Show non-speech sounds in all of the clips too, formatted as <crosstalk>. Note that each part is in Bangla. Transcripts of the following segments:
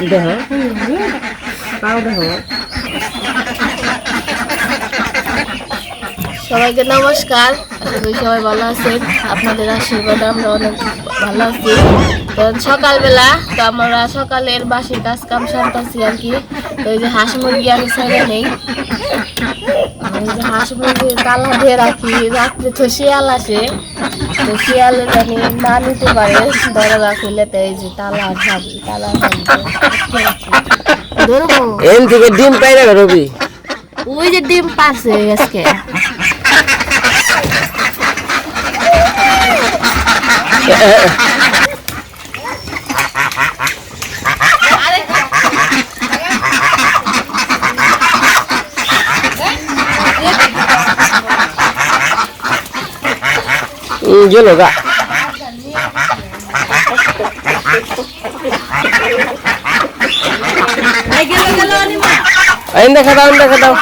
এই দেহ সবাইকে নমস্কার। সবাই ভালো আছেন। আপনাদের আশীর্বাদ আমরা অনেক ভালো আছি। তো সকালবেলা তো আমরা সকালের বাসি কাজ কাম সারতেছি আর কি। তো এই যে হাঁস মুরগি আমি ছেড়ে নেই। হাঁস মুরগি তালা দিয়ে রাখি রাত্রে তো শিয়াল আসে। তো শিয়ালে জানি না নিতে পারে দরজা খুলে তো এই যে তালা চাবি তালা এন থেকে ডিম পাই না রবি? ওই যে ডিম পারছে আজকে। <laughs> গেল গা দেখা দাও দেখা দাও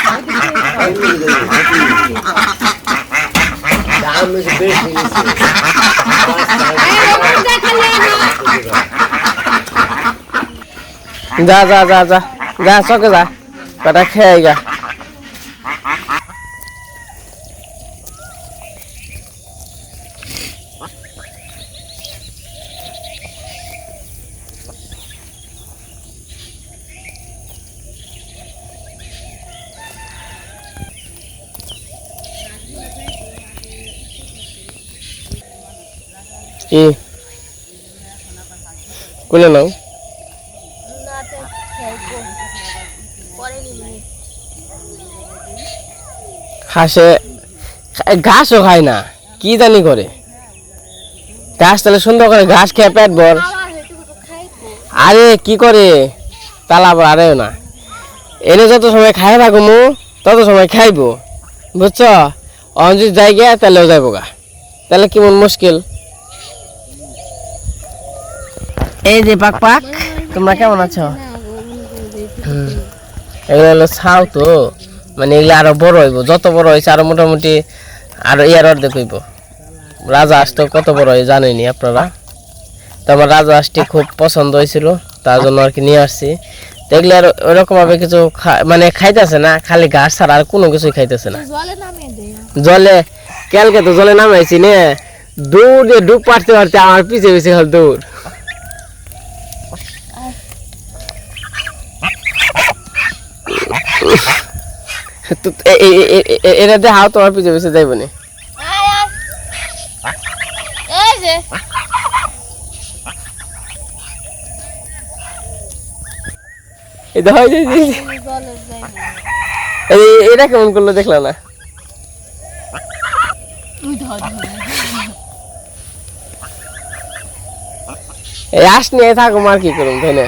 যা যা যা যা যা চকে যা কটা খেয়ে গা কি কোলে নাও হাসে ঘাসও খায় না। কি জানি করে। ঘাস তাহলে সুন্দর করে ঘাস খেয়ে পেট ভর। আরে, কি করে? তালা আরেও না। এনে যত সময় খাই মু তত সময় খাইবো। বুঝছ? অঞ্জিত যাই গিয়া তাহলেও যাইব গা। তাহলে কেমন মুশকিল? এই যে পাক পাক তোমরা কেমন আছো? এগুলো হলো ছাও তো মানে এগুলো আরও বড় হইব। যত বড় হয়েছে আরও মোটামুটি আরও ইয়ার অর্ধেক হইব। রাজা হাঁস তো কত বড় হয় জানেনি আপনারা? তো আমার রাজা হাঁসটি খুব পছন্দ হয়েছিল তার জন্য আর কি নিয়ে আসছি। তো এগুলো আর ওরকম ভাবে কিছু মানে খাইতেছে না খালি ঘাস ছাড়া আর কোনো কিছুই খাইতেছে না। জলে কালকে তো জলে নামাইছি নে। দৌড় দিয়ে ডুব পারতে পারতে আমার পিছে পিছে হল দৌড় তো এ- এ- এ- এ- এ- এটা দিয়ে হাও তোমার পিছে পিছে যাইব না এটা হয় কেমন করল দেখলা না। এই থাকো আর কি করুম তাই না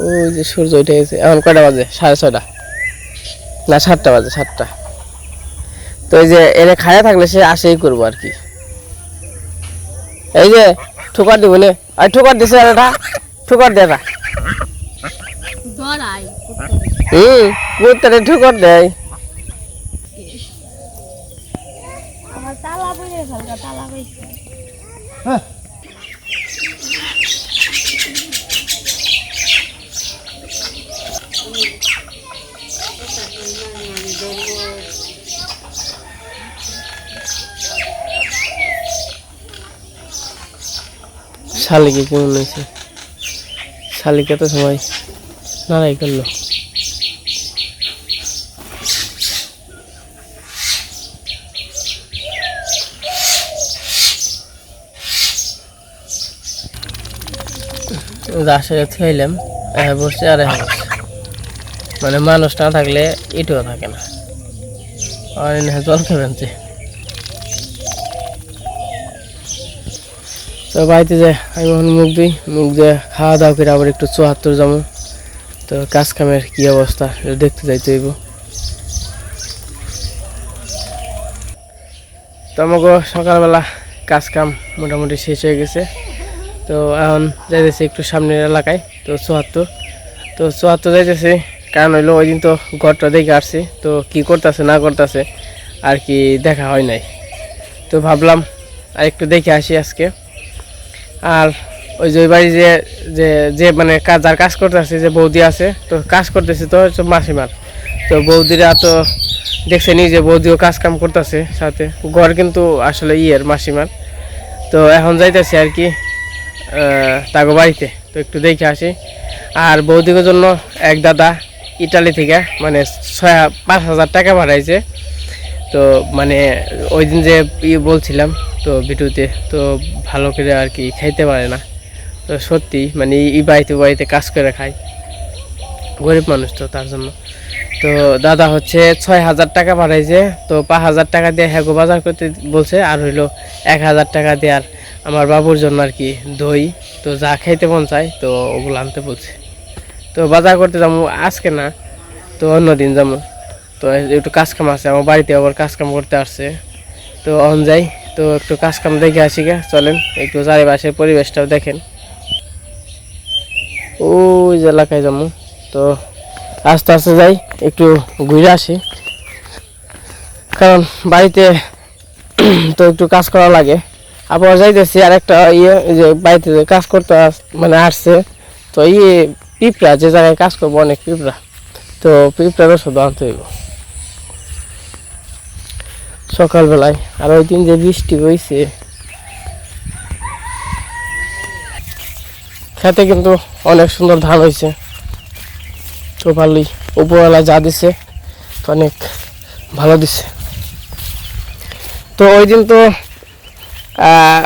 ওই যে সূর্য উঠে গেছে। এখন কয়টা বাজে? সাড়ে ছয়টা। না সাতটা বাজে সাতটা। তো এই যে এনে খায়া থাকলে সে আসেই করব আর কি। এই যে ঠোকার দিব নে। আর ঠোকার দিছে আর এটা। ঠোকার দে এটা। হুম কুত্তারে ঠোকর দেয়। আমার তালা বইরে ফেলকা তালা বইছে শালিকে কেমন হয়েছে? শালিকে তো সময় নাড়াই করল। খাইলাম হ্যাঁ বসছে আর মানে মানুষ না থাকলে এটুও থাকে না। আর জল খাবেন তো বাড়িতে যে আমি এখন মুখ দিই, মুখ দিয়ে খাওয়া দাওয়া করে আবার একটু চুয়াত্তর যাব। তো কাজ কামের কী অবস্থা দেখতে যাইতে হইব। তো আমাকে সকালবেলা কাজ কাম মোটামুটি শেষ হয়ে গেছে। তো এখন যাইতেছি একটু সামনের এলাকায়, তো চুয়াত্তর তো চুয়াত্তর যাইতেছি, কারণ হইল ওই দিন তো ঘরটা দেখে আসছি, তো কি করতেছে, না করতেছে, আর কি দেখা হয় নাই। তো ভাবলাম আর একটু দেখে আসি আজকে। আর ওই যে বাড়ি যে যে যে মানে কাজ যার কাজ করতেছে, যে বৌদি আছে, তো কাজ করতেছে তো হচ্ছে মাসিমার। তো বৌদিরা তো দেখছেনি যে বৌদিও কাজ কাম করতেছে সাথে। ঘর কিন্তু আসলে ইয়ের, মাসিমার। তো এখন যাইতেছি আর কি তাগো বাড়িতে। তো একটু দেখে আসি। আর বৌদিকের জন্য এক দাদা ইটালি থেকে মানে ছয়, পাঁচ হাজার টাকা বাড়াইছে তো মানে ওই দিন যে বলছিলাম তো ভিডিওতে তো ভালো করে আর কি খাইতে পারে না। তো সত্যি মানে এই বাড়িতে বাড়িতে কাজ করে খায়। গরিব মানুষ তো তার জন্য। তো দাদা হচ্ছে ছয় হাজার টাকা বাড়াইছে। তো পাঁচ হাজার টাকা দিয়ে হ্যাগো বাজার করতে বলছে, আর হইল এক হাজার টাকা দিয়ে আর আমার বাবুর জন্য আর কি দই। তো যা খাইতে মন চায়, তো ওগুলো আনতে বলছে। তো বাজার করতে যাব আজকে না, তো অন্য দিন যাব। তো একটু কাজ কাম আছে, আমার বাড়িতে আবার কাজ কাম করতে আসছে। তো অন যাই। তো একটু কাজ কাম দেখে আসি গে, চলেন, একটু চারিপাশের পরিবেশটাও দেখেন। ওই যে এলাকায় যাব, তো আস্তে আস্তে যাই, একটু ঘুরে আসি। কারণ বাড়িতে <clears throat> তো একটু কাজ করা লাগে। আবার যাইতেছি আর একটা ইয়ে যে বাড়িতে কাজ করতে মানে আসছে, তো ইয়ে পিঁপড়া, যে জায়গায় কাজ করব, অনেক পিঁপড়া। তো পিঁপড়ারও শুধু আনতে হইব। সকালবেলায়। আর ওই দিন যে বৃষ্টি হয়েছে খেতে কিন্তু অনেক সুন্দর ধান হয়েছে তো ভালোই উপরওয়ালা যা দিছে, অনেক ভালো দিছে। তো ওই দিন তো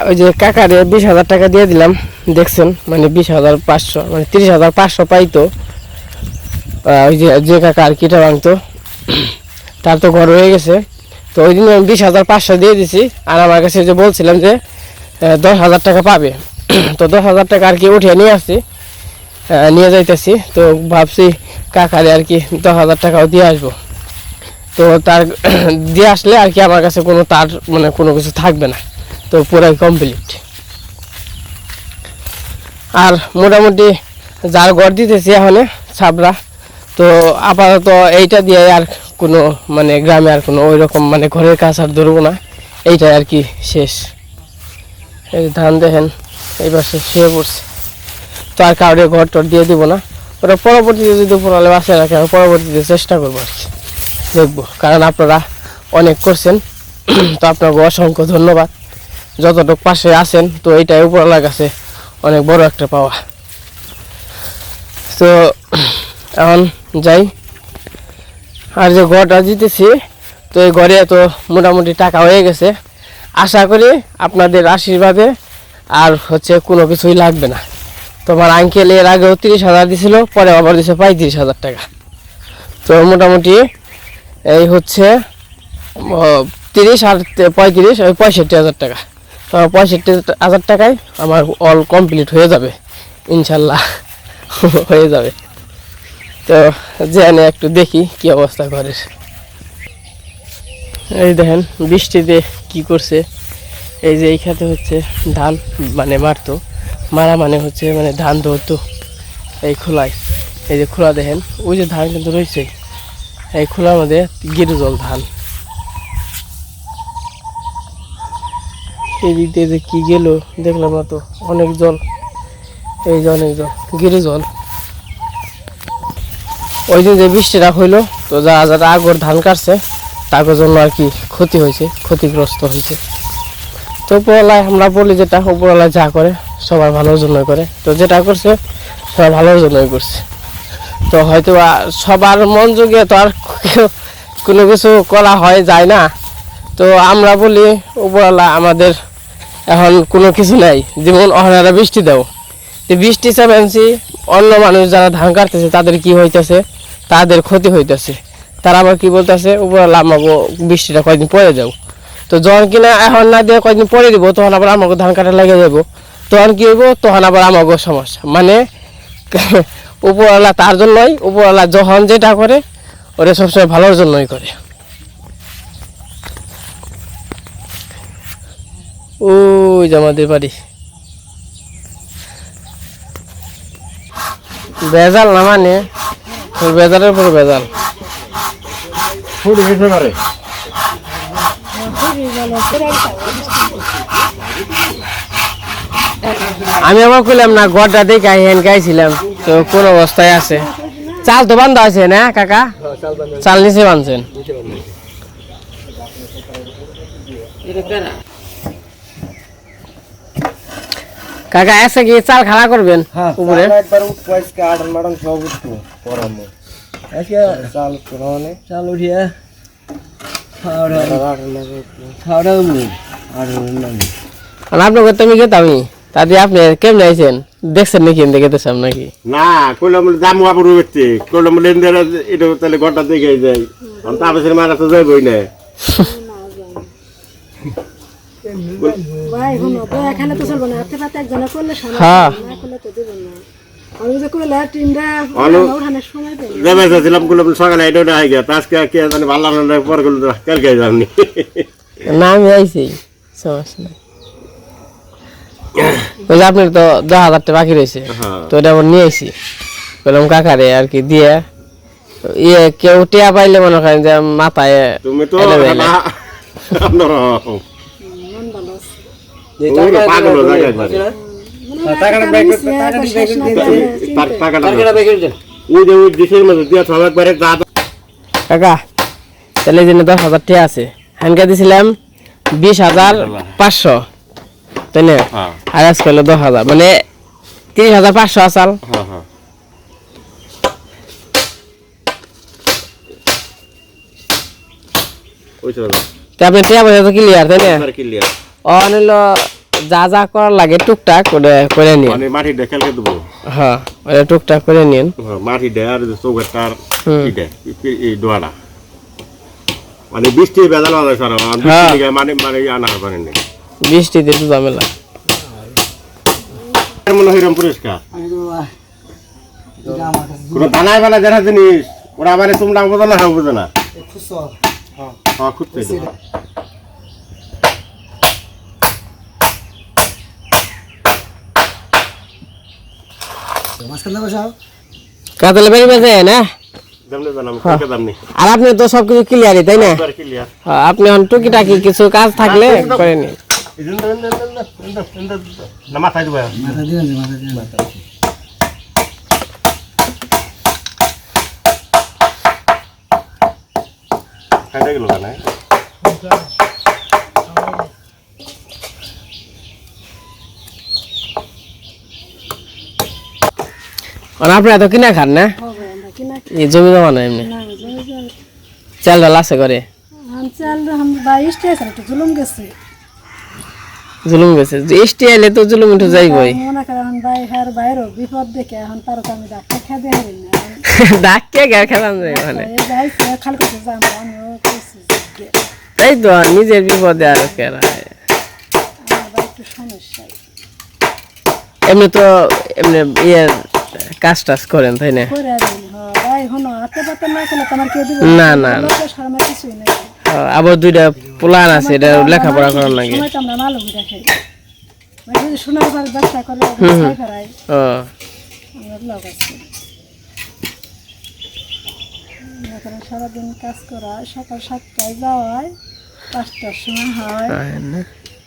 ওই যে কাকারে বিশ হাজার টাকা দিয়ে দিলাম, দেখছেন? মানে বিশ হাজার পাঁচশো মানে তিরিশ হাজার পাঁচশো পাইতো। ওই যে যে কাকা আর কিটা ভাঙতো তার তো ঘর হয়ে গেছে। তো ওই দিন বিশ হাজার পাঁচশো দিয়ে দিছি, আর আমার কাছে যে বলছিলাম যে দশ হাজার টাকা পাবে। <clears throat> তো দশ হাজার টাকা আর কি উঠিয়ে নিয়ে আসছি নিয়ে যাইতেছি। তো ভাবছি কাকারে আর কি দশ হাজার টাকাও দিয়ে আসব। তো তার <clears throat> দিয়ে আসলে আর কি আমার কাছে কোনো তার মানে কোনো কিছু থাকবে না। তো পুরাই কমপ্লিট আর মোটামুটি যার গড় দিতেছি এখন ছাবরা তো আপাতত এইটা দিয়ে আর কোনো মানে গ্রামে আর কোনো ওই রকম মানে ঘরের কাজ আর ধরবো না। এইটাই আর কি শেষ। এই ধান দেখেন, এই পাশে শুয়ে পড়ছে। তো আর কাউরে ঘর টর দিয়ে দিব না। ওটা পরবর্তীতে যদি উপরওয়ালা বাসায় রাখে, আমি পরবর্তীতে চেষ্টা করব আর কি। দেখব, কারণ আপনারা অনেক করছেন। তো আপনাকে অসংখ্য ধন্যবাদ। যতটুক পাশে আছেন, তো এইটাই উপরওয়ালার কাছে অনেক বড় একটা পাওয়া। তো এখন যাই। আর যে ঘরটা জিতেছি তো এই ঘরে তো মোটামুটি টাকা হয়ে গেছে। আশা করি আপনাদের আশীর্বাদে আর হচ্ছে কোনো কিছুই লাগবে না। তোমার আঙ্কেল এর আগেও তিরিশ হাজার দিছিল, পরে আবার দিছে পঁয়ত্রিশ হাজার টাকা। তো মোটামুটি এই হচ্ছে তিরিশ আর পঁয়ত্রিশ, ওই পঁয়ষট্টি হাজার টাকা। তো পঁয়ষট্টি হাজার টাকায় আমার অল কমপ্লিট হয়ে যাবে। ইনশাল্লাহ, হয়ে যাবে। তো জেনে, একটু দেখি কি অবস্থা ঘরের। এই দেখেন, বৃষ্টিতে কি করছে। এই যে এইখানে হচ্ছে ধান মানে মারতো। মারা মানে হচ্ছে মানে ধান ধরতো এই খোলায়। এই যে খোলা দেখেন, ওই যে ধান কিন্তু রয়েছে। এই খোলার মধ্যে গিরে জল ধান। এই দিক দিয়ে যে কি গেল, দেখলাম না তো, অনেক জল। এই যে অনেক জল গিরে জল ওই দিন যে বৃষ্টিটা হইল, তো যা যারা আগর ধান কাটছে তার জন্য আর কি ক্ষতি হয়েছে, ক্ষতিগ্রস্ত হয়েছে। তো উপরওয়ালায় আমরা বলি যেটা, উপরওয়ালা যা করে, সবার ভালোর জন্যই করে। তো যেটা করছে, সবার ভালোর জন্যই করছে। তো হয়তো সবার মন যোগে তো আর কোনো কিছু করা হয়, যায় না। তো আমরা বলি, উপরওয়ালা আমাদের এখন কোনো কিছু নাই, যেমন অহনারা বৃষ্টি দেও। তো বৃষ্টি চাপানছি অন্য মানুষ যারা ধান কাটতেছে, তাদের কি হইতেছে? তাদের ক্ষতি হইতেছে। তারা আবার কি বলতেছে উপরওয়ালা আমাকে বৃষ্টিটা কয়দিন পরে যাও। তো যখন কিনা এখন না দিয়ে কয়দিন পরে দিব, তখন আবার আমাকে ধান কাটা লেগে যাব। তখন কি হইব, তখন আবার আমাকে সমস্যা। মানে <laughs> উপরওয়ালা তার জন্যই, উপরওয়ালা যখন যেটা করে, ওরা সবসময় ভালোর জন্যই করে। ওই আমাদের বাড়ি। বেজাল না মানে? বেজালের পর বেজাল আমি আবার কইলাম না গড়টা দেখে হেন গাইছিলাম তো কোন অবস্থায় আছে? চাল তো বান্ধা আছে না কাকা? চাল নিচে বানছেন। কাকা এসে কি চাল খাড়া করবেন উপরে? একবার উঠতে আটন মাটন সব উঠতো পরামো আজকে চাল চাল উঠিয়া খাওয়া খাওয়া আর আপনাকে তাতে আপনি কেমন আইছেন? দেখছেন নাকি নাকি? না কইলাম বলে দাম আবার উঠছে। কইলাম বলে এদের এটা তাহলে ঘরটা দেখে যাই। আমি তাপসের মারা তো যাইবই না। <laughs> ভাই তো এখানে তো চলবো না হাতে পাতে একজনে করলে হ্যাঁ না করলে তো দেবো না আমি যে করলে টিনটা ওখানে সময় দেয় যাবে চাচ্ছিলাম কইলাম সকালে এটা ওটা হয়ে গেছে আজকে কে জানি ভালো না পর করল কালকে যাবনি না আমি আইছি সমস্যা নাই ওই আপনার তো দশ হাজার টাকা বাকি রয়েছে হ্যাঁ। তো ওটা আবার নিয়ে আইছি বললাম কাকারে আর কি দিয়ে ইয়ে কেউ টিয়া পাইলে মনে করেন যে মাথায় তুমি তো কাকা তাহলে এই দশ হাজার টাকা আছে। হানকা দিছিলাম বিশ হাজার পাঁচশো তাই না? হ্যাঁ। আর আজকে হলো দশ হাজার। মানে তিরিশ হাজার পাঁচশো আসাল হ্যাঁ হ্যাঁ। আপনি টিয়া পয়সা তো ক্লিয়ার তাই না? clear। অনিল যা যা করার লাগে টুকটাক করে করে নিন মানে মাটি ডেকালকে দেবো। হ্যাঁ ওটা টুকটাক করে নিন হ্যাঁ, মাটি দেয় আর চৌকাটার হুম। এই দোয়াটা মানে বৃষ্টি বেজাল হবে স্যার। বৃষ্টি মানে মানে আনা পারেন না। বৃষ্টিতে তো ঝামেলা মনে হয় পরিষ্কার। কোনো দানায় বেলা দেখা জিনিস ওরা মানে তোমরা বোঝো না হ্যাঁ বোঝো না। হ্যাঁ খুঁজতে কাতলে বেরিয়ে বেঁচে না? দাম নেই জানাম কাকে দাম নেই। আর আপনি তো সবকিছু ক্লিয়ারই তাই না? একবার ক্লিয়ার হ্যাঁ, আপনি এখন টুকিটাকি কিছু কাজ থাকলে করে নিন না মাথায় দেবো। খাইতে গেল না আর আপনি এত কিনা খান না? এই জমি জমা না এমনি চাল ডাল আছে করে জুলুম গেছে। এসটি আইলে তো জুলুম মনে ভাই ডাকিয়ে গা <laughs> খেলাম যাই মানে তাই তো নিজের বিপদে আর কেরা এমনি তো এমনি ইয়ে কাজ টাজ করেন তাই না? না না, আবার দুইটা প্লান আছে এটা লেখাপড়া করার লাগে। মনে সারাদিন কাজ করা সকাল সাতটায় যাওয়ায় পাঁচটার সময় হয়।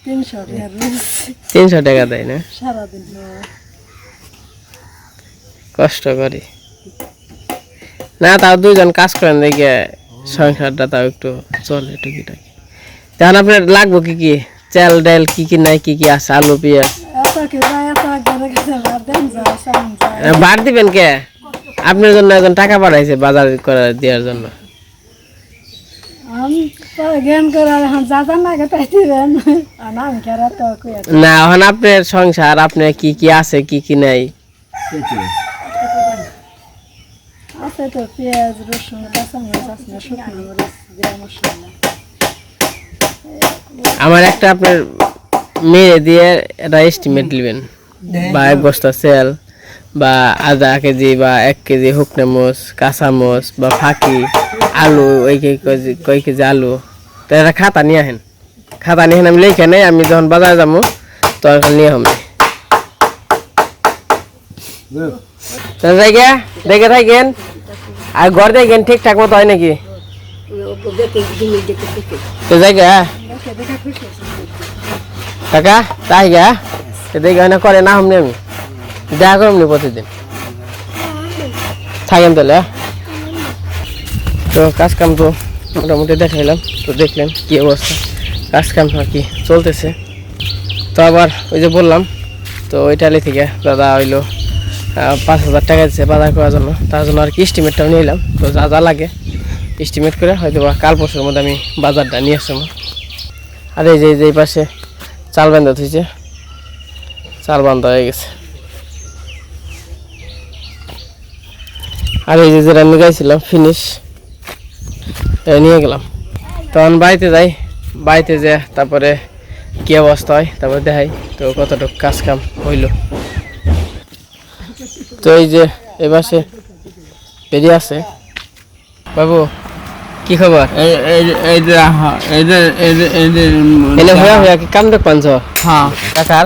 তিনশো টাকা তিনশো টাকা দেয় না? সারাদিন কষ্ট করি। না তাও দুইজন কাজ করেন দেখে সংসারটা তাও একটু চলে টুকিটাকি। তখন আপনার লাগবো কি কি? চাল ডাল কি কি নাই কি কি আছে? আলু পেঁয়াজ? বার দিবেন কে? আপনার জন্য একজন টাকা পাঠাইছে বাজার করে দেওয়ার জন্য। না এখন আপনার সংসার আপনার কি কি আছে কি কি নাই? আছে তো পেঁয়াজ রসুন কাঁচামরিচ আছে না শুকনো মরিচ জিরা মশলা আমার একটা আপনার মেয়ে দিয়ে একটা এস্টিমেট নেবেন। বা এক বস্তা সেল বা আধা কেজি বা এক কেজি শুকনো মোচ কাঁচা মোচ বা ফাঁকি আলু ওই কে কেজি কয় কেজি আলু। তো একটা খাতা নিয়ে আহেন খাতা নিয়ে আমি লিখে নেই আমি যখন বাজারে যাব তখন নিয়ে হবে দেখে থাকেন। আর ঘর দেখেন ঠিকঠাক মতো হয় নাকি? তো হয়েছে। কাকা, তাই গা? দেখে না করে না হমনি আমি। দেখা করুন নি প্রতিদিন থাকেন তাহলে হ্যাঁ? তো কাজ কাম তো মোটামুটি দেখাইলাম, তো দেখলেন কি অবস্থা। কাজ কাম আর কি চলতেছে। তো আবার ওই যে বললাম, তো ইটালি থেকে দাদা হইল পাঁচ হাজার টাকা দিচ্ছে বাজার করার জন্য। তার জন্য আর কি এস্টিমেটটাও নিলাম। তো যা যা লাগে এস্টিমেট করে হয়তো কাল পরশুর মধ্যে আমি বাজারটা নিয়ে আসব। আর এই যে, এই পাশে চাল বান্ধা থইছে চাল বান্ধা হয়ে গেছে। আর এই যে, যেটা গাইছিলাম ফিনিশ নিয়ে গেলাম। তখন বাড়িতে যাই, বাড়িতে যে তারপরে কি অবস্থা হয়, তারপরে দেখাই তো কতটুকু কাজ কাম হইল। তো এই যে এই পাশে বেরিয়ে আছে। বাবু কি খবর? এনে হয়ে হয়ে কি কান্দে পাঞ্চ হ্যাঁ। কাকার?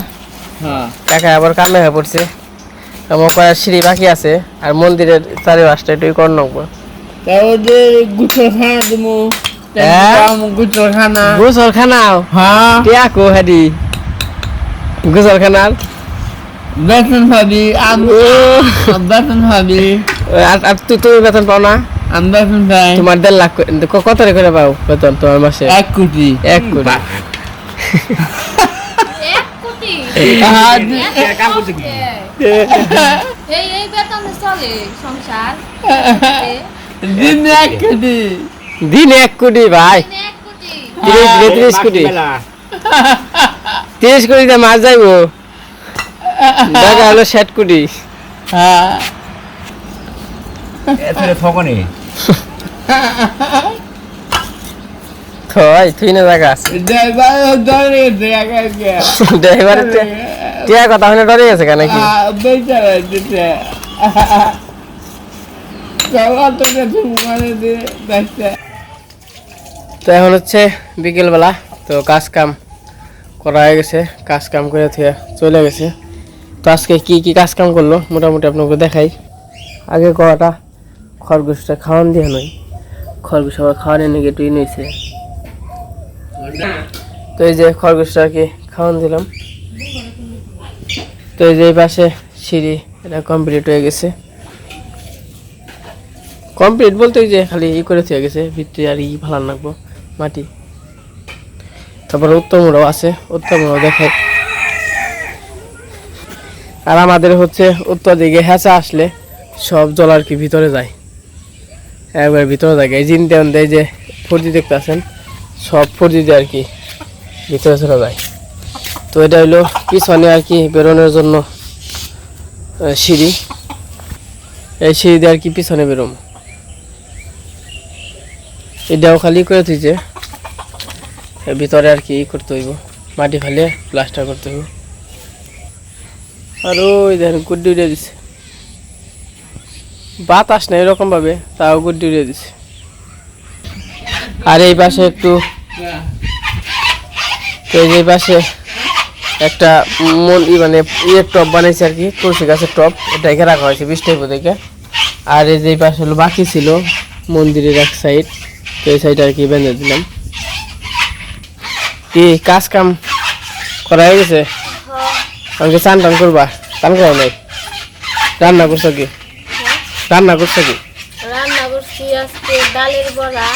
হ্যাঁ। কাকা আবার কান্না হয়ে পড়ছে। আমার কয়েক সিঁড়ি বাকি আছে আর মন্দিরের চারিপাশটা একটু কর নেব তাহলে গুছল খানা দেবো হ্যাঁ? গুছল খানা গোসল খানাও হ্যাঁ। টিয়া কো হেডি। গোসল খানার বেতন পাবি বেতন পাবি আর আর তুই তুমি বেতন পাও না? আমি বেতন পাই তোমার দেড় লাখ কত করে পাও বেতন তোমার মাসে? এক কোটি। এক কোটি। এক কোটি? এই এই বেতনে চলে সংসার। দিন এক কোটি। দিনে এক কোটি ভাই। এক কোটি। তিরিশ তিরিশ কোটি। তিরিশ কোটিতে মাছ যাইবো। টাকা হলো ষাট কোটি। হ্যাঁ। ফকনে থয় তুই না জায়গা আছে ড্রাইভার দৌড়ে দেখা গিয়া ড্রাইভারের টিয়া কথা হলে ডরে গেছে কেন কি? বেচারা দিতে তো এখন হচ্ছে বিকেলবেলা তো কাজ কাম করা হয়ে গেছে। কাজ কাম করে থুয়ে চলে গেছে। তো আজকে কি কি কাজ কাম করল? মোটামুটি আপনাকে দেখাই। আগে কটা খরগোশটা খাওয়ান দিয়ে নয় খরগোশ আবার খাওয়ানো নাকি একটু নিয়েছে তো এই যে খরগোশটাকে খাওয়ান দিলাম। তো এই যে এই পাশে সিঁড়ি, এটা কমপ্লিট হয়ে গেছে। কমপ্লিট বলতে যে খালি ই করে থুয়ে গেছে ভিত্তি আর ই ভালো রাখব মাটি। তারপরে উত্তমরাও আছে, উত্তমরাও দেখায় আর আমাদের হচ্ছে উত্তর দিকে হেঁচা আসলে সব জল আর কি ভিতরে যায়? একবার ভিতরে যায়। এই জিনতে এই যে ফর্জি দেখতে আছেন সব ফর্জিতে আর কি ভিতরে চলে যায়। তো এটা হলো পিছনে আর কি বেরোনোর জন্য সিঁড়ি। এই সিঁড়ি দিয়ে আর কি পিছনে বেরোম। এটাও খালি করে তুইছে ভিতরে আর কি করতে হইব, মাটি ফেলে প্লাস্টার করতে হইব। আর ওই দেখেন, গুড্ডি উড়িয়ে দিছে। বাতাস না এরকম ভাবে, তাও গুড্ডি উড়িয়ে দিছে। আর এই পাশে একটু, এই পাশে একটা মন মানে ইয়ের টপ বানাইছে আর কি, তুলসী গাছের টপ এটা এখানে রাখা হয়েছে টাইপ থেকে আর এই যে পাশে হলো বাকি ছিল মন্দিরের এক সাইড তো এই সাইড আর কি বেঁধে দিলাম। কি কাজ কাম করা হয়ে গেছে? আমাকে চান টান করবা? চান করো নাই। রান্না করছ কি? রান্না করছ কি? রান্না করছি আজকে ডালের বড়া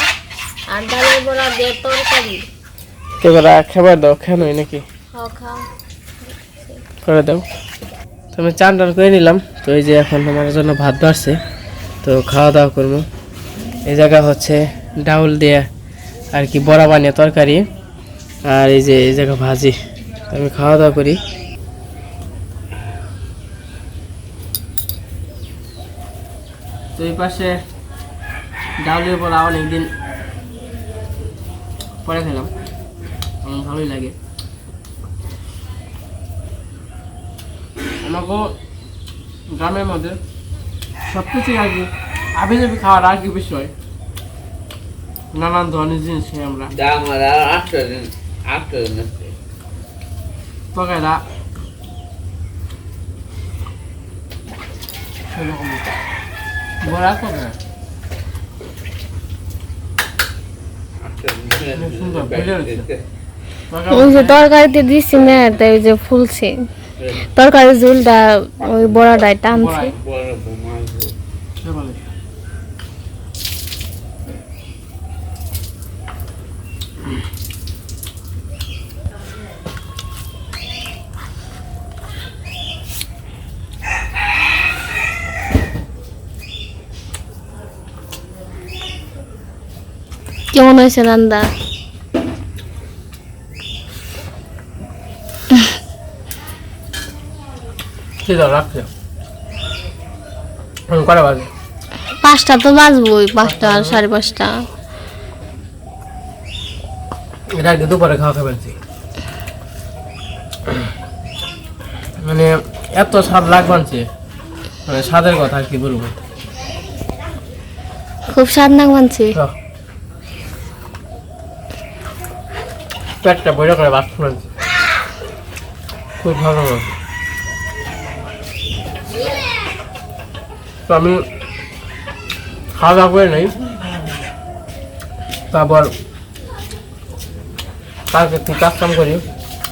আর ডালের বড়া দিয়ে তরকারি। কে করা খাবার দাও খেয়ে নই নাকি? খাও। করে দাও। তো আমি চান টান করে নিলাম। তো এই যে এখন আমার জন্য ভাত বাড়ছে। তো খাওয়া দাওয়া করব। এই জায়গা হচ্ছে ডাউল দিয়ে আর কি বড়া বানিয়ে তরকারি। আর এই যে এই জায়গা ভাজি। আমি খাওয়া দাওয়া করি। এই পাশে ডাউলের বড়া অনেকদিন পরে খেলাম। আমার ভালোই লাগে। আমাকে গ্রামের মধ্যে সব কিছু আর কি আবি যাবি খাওয়ার আর কি বিষয়। নানান ধরনের জিনিস খাই আমরা। তরকারিটা সেরকম যে তরকারিতে দিছি না তাই যে ফুলছে। তরকারি ঝুলটা ওই বড়াটায় টানছে। কেমন হয়েছে বাজে? পাঁচটা তো বাজবই পাঁচটা সাড়ে পাঁচটা। এটা আজকে দুপুরে খাওয়া খাবেন মানে এত স্বাদ লাগবানছে মানে স্বাদের কথা আর কি বলব। খুব স্বাদ না পেটটা বইটা করে ফুলেছে খুব ভালো তো আমি খাওয়া দাওয়া করে নেই। তারপর কালকে কাজ কাম করি।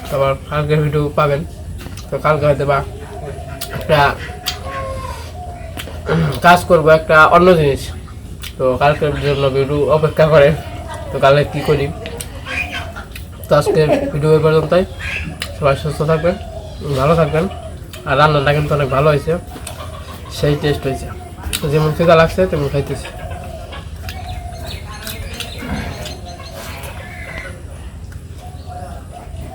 তারপর কালকে ভিডিও পাবেন। তো কালকে হয়তো বা একটা কাজ করব, একটা অন্য জিনিস। তো কালকের জন্য ভিডিও অপেক্ষা করে। তো কালকে কী করি? তো আজকে ভিডিও এ পর্যন্তই। সবাই সুস্থ থাকবেন, ভালো থাকবেন। আর রান্নাটা কিন্তু অনেক ভালো হয়েছে। সেই টেস্ট হয়েছে। যেমন খেতে লাগছে, তেমন খাইতেছি।